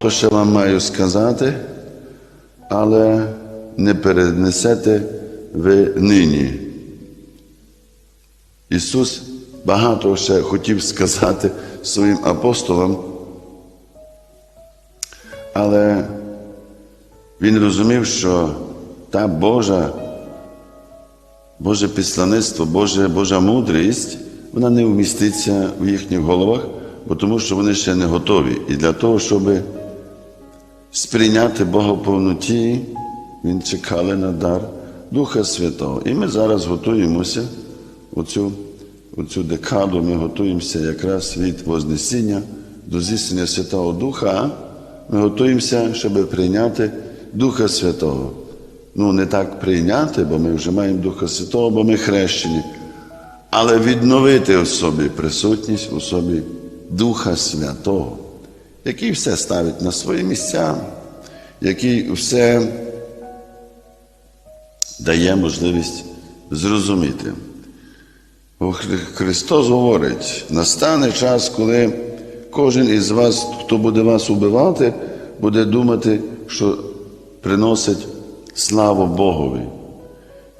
багато ще вам маю сказати, але не перенесете ви нині. Ісус багато ще хотів сказати своїм апостолам, але Він розумів, що та Божа, Боже післаництво, Боже, Божа мудрість, вона не вміститься в їхніх головах, бо тому що вони ще не готові. І для того, щоб сприйняти Бога в повноті, Він чекали на дар Духа Святого. І ми зараз готуємося оцю, оцю декаду, ми готуємося якраз від Вознесіння до здійснення Святого Духа. Ми готуємося, щоб прийняти Духа Святого. Ну, не так прийняти, бо ми вже маємо Духа Святого, бо ми хрещені, але відновити в собі присутність у собі Духа Святого, який все ставить на свої місця, який все дає можливість зрозуміти. Христос говорить, настане час, коли кожен із вас, хто буде вас убивати, буде думати, що приносить славу Богові.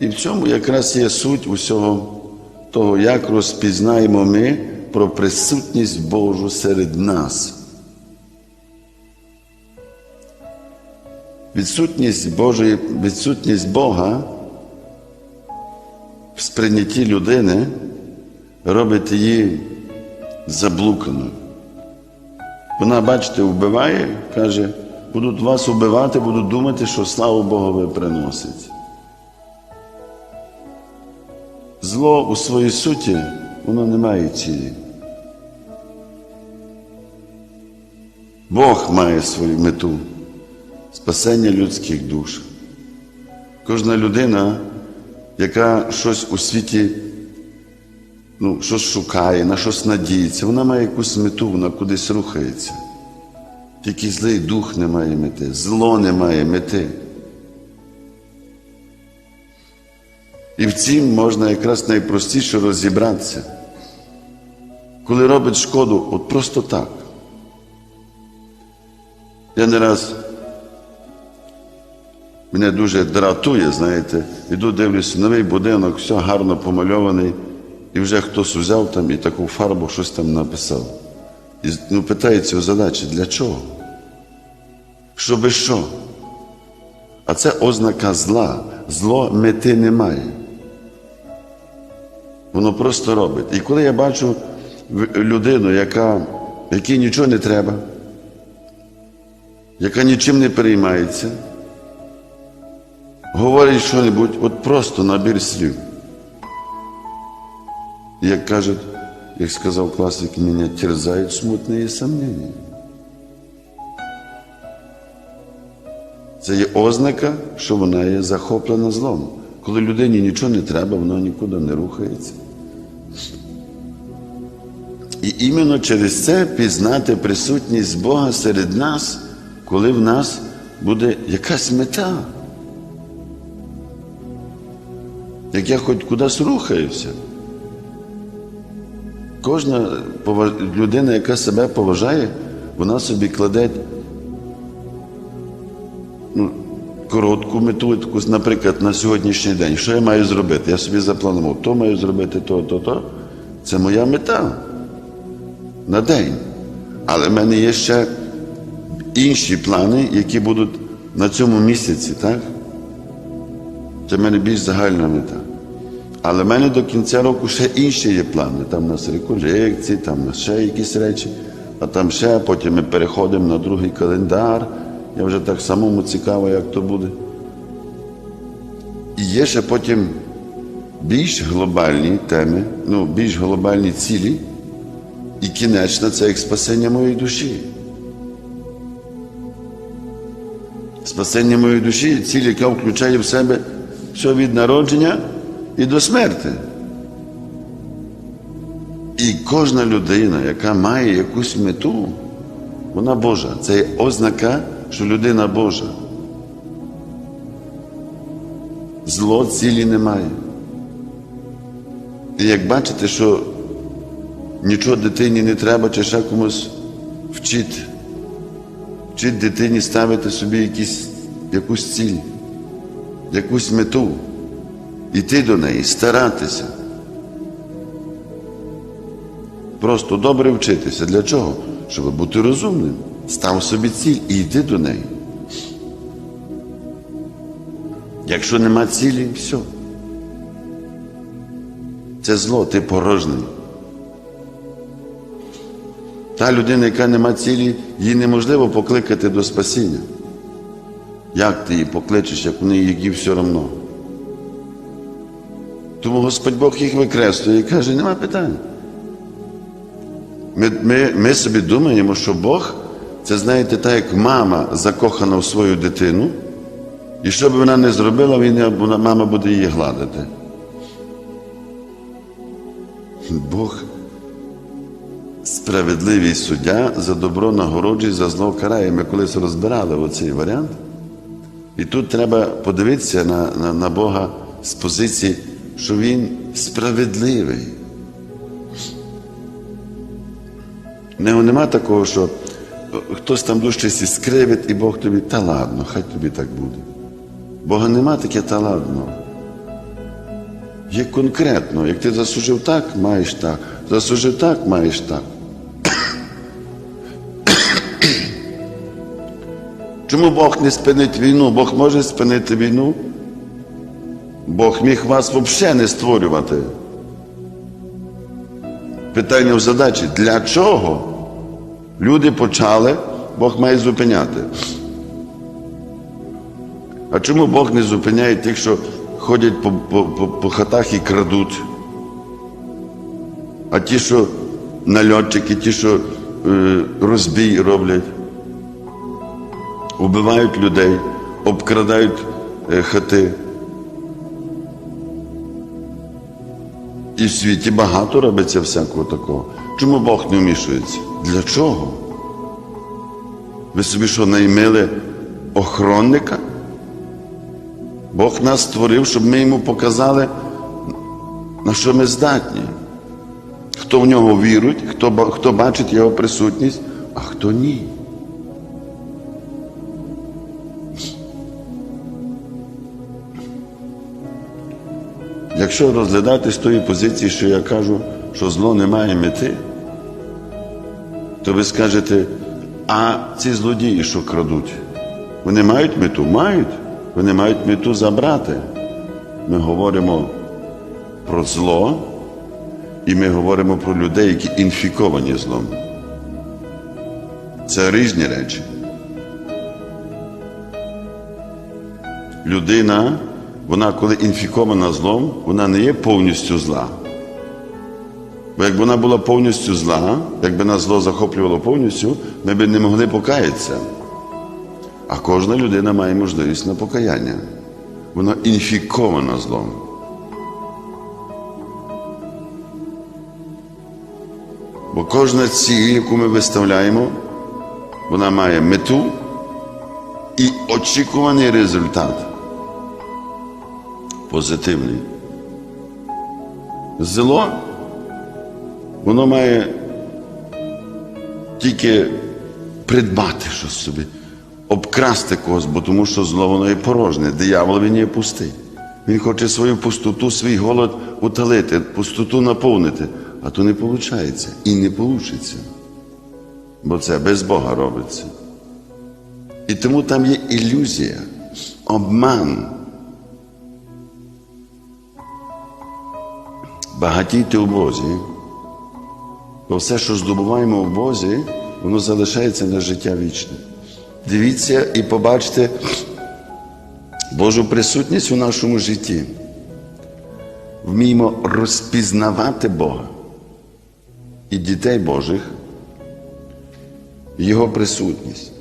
І в цьому якраз є суть усього того, як розпізнаємо ми про присутність Божу серед нас. Відсутність Божої, відсутність Бога в сприйнятті людини робить її заблуканою. Вона, бачите, вбиває, каже, будуть вас убивати, будуть думати, що славу Богові приносить. Зло у своїй суті, воно не має цілі. Бог має свою мету спасення людських душ. Кожна людина, яка щось у світі, ну, щось шукає, на щось надіється, вона має якусь мету, вона кудись рухається. Тільки злий дух не має мети, зло не має мети. І в цім можна якраз найпростіше розібратися, коли робить шкоду, от просто так. Я не раз мене дуже дратує, знаєте, іду дивлюся, новий будинок, все гарно помальований, і вже хтось взяв там і таку фарбу щось там написав. І ну, питається у задачі, для чого? Щоби що? А це ознака зла. Зло мети немає. Воно просто робить. І коли я бачу людину, яка, якій нічого не треба, яка нічим не переймається, говорить що-небудь, от просто набір слів. Як кажуть, як сказав класик, мене терзають смутні сомнення. Це є ознака, що вона є захоплена злом. Коли людині нічого не треба, вона нікуди не рухається. І іменно через це пізнати присутність Бога серед нас, коли в нас буде якась мета. Як я хоч кудись рухаюся. Кожна людина, яка себе поважає, вона собі кладе ну, коротку мету, таку, наприклад, на сьогоднішній день. Що я маю зробити? Я собі запланував, то маю зробити, то, то, то. Це моя мета на день. Але в мене є ще інші плани, які будуть на цьому місяці, так? Це мене більш загальна мета. Але в мене до кінця року ще інші є плани. Там у нас реколекції, там у нас ще якісь речі, а там ще, потім ми переходимо на другий календар. Я вже так самому цікаво, як то буде. І є ще потім більш глобальні теми, ну, більш глобальні цілі, і кінечна це як спасення моєї душі. Спасення моєї душі ціль, яка включає в себе все від народження і до смерти. І кожна людина, яка має якусь мету, вона Божа. Це є ознака, що людина Божа. Зло цілі немає. І як бачите, що нічого дитині не треба, чи ще комусь вчити, Вчить дитині ставити собі якісь, якусь ціль, якусь мету, йти до неї, старатися. Просто добре вчитися. Для чого? Щоб бути розумним. Став собі ціль і йди до неї. Якщо нема цілі, все. Це зло, ти порожний. Та людина, яка нема цілі, її неможливо покликати до спасіння. Як ти її покличеш, як в неї її все одно? Тому Господь Бог їх викреслює і каже, нема питань. Ми, ми, ми собі думаємо, що Бог це, знаєте, так як мама закохана в свою дитину, і що б вона не зробила, він, мама буде її гладити. Бог справедливий суддя за добро нагороджує, за зло карає. Ми колись розбирали оцей варіант. І тут треба подивитися на, на, на Бога з позиції, що Він справедливий. Нього нема такого, що хтось там дужче скривить, і Бог тобі, та ладно, хай тобі так буде. Бога нема таке та ладно. Є конкретно, як ти заслужив так, маєш так. Заслужив так, маєш так. Чому Бог не спинить війну? Бог може спинити війну? Бог міг вас взагалі не створювати. Питання в задачі, для чого люди почали, Бог має зупиняти. А чому Бог не зупиняє тих, що ходять по, по, по, по хатах і крадуть? А ті, що нальотчики, ті, що е, розбій роблять, убивають людей, обкрадають е, хати. І в світі багато робиться всякого такого. Чому Бог не вмішується? Для чого? Ви собі що наймили охоронника? Бог нас створив, щоб ми йому показали, на що ми здатні. Хто в нього вірує, хто, хто бачить його присутність, а хто ні. Якщо розглядати з тої позиції, що я кажу, що зло не має мети, то ви скажете, а ці злодії, що крадуть, вони мають мету? Мають. Вони мають мету забрати. Ми говоримо про зло, і ми говоримо про людей, які інфіковані злом. Це різні речі. Людина, вона, коли інфікована злом, вона не є повністю зла. Бо якби вона була повністю зла, якби нас зло захоплювало повністю, ми б не могли покаятися. А кожна людина має можливість на покаяння. Вона інфікована злом. Бо кожна ціль, яку ми виставляємо, вона має мету і очікуваний результат. Позитивний. Зло, воно має тільки придбати щось собі, обкрасти когось, бо тому що зло воно є порожне. Диявол він є пустий. Він хоче свою пустоту, свій голод утолити, пустоту наповнити, а то не виходить і не вийде. Бо це без Бога робиться. І тому там є ілюзія, обман. Багатійте у Бозі, бо все, що здобуваємо в Бозі, воно залишається на життя вічне. Дивіться і побачте Божу присутність у нашому житті. Вміємо розпізнавати Бога і дітей Божих, Його присутність.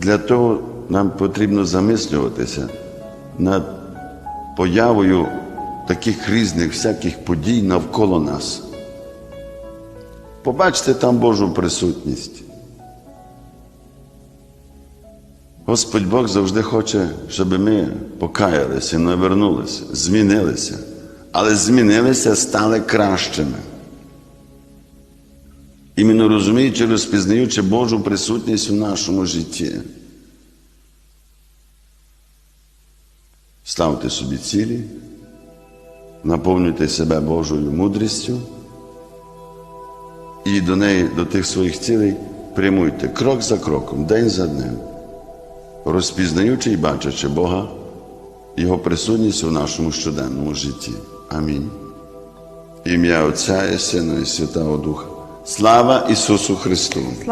Для того нам потрібно замислюватися над появою таких різних всяких подій навколо нас. Побачте там Божу присутність. Господь Бог завжди хоче, щоб ми покаялися, навернулися, змінилися, але змінилися, стали кращими. іменно розуміючи, розпізнаючи Божу присутність у нашому житті. Ставте собі цілі, наповнюйте себе Божою мудрістю і до неї, до тих своїх цілей прямуйте крок за кроком, день за днем, розпізнаючи і бачачи Бога, Його присутність у нашому щоденному житті. Амінь. Ім'я Отця і Сина і Святого Духа. Слава Ісусу Христу!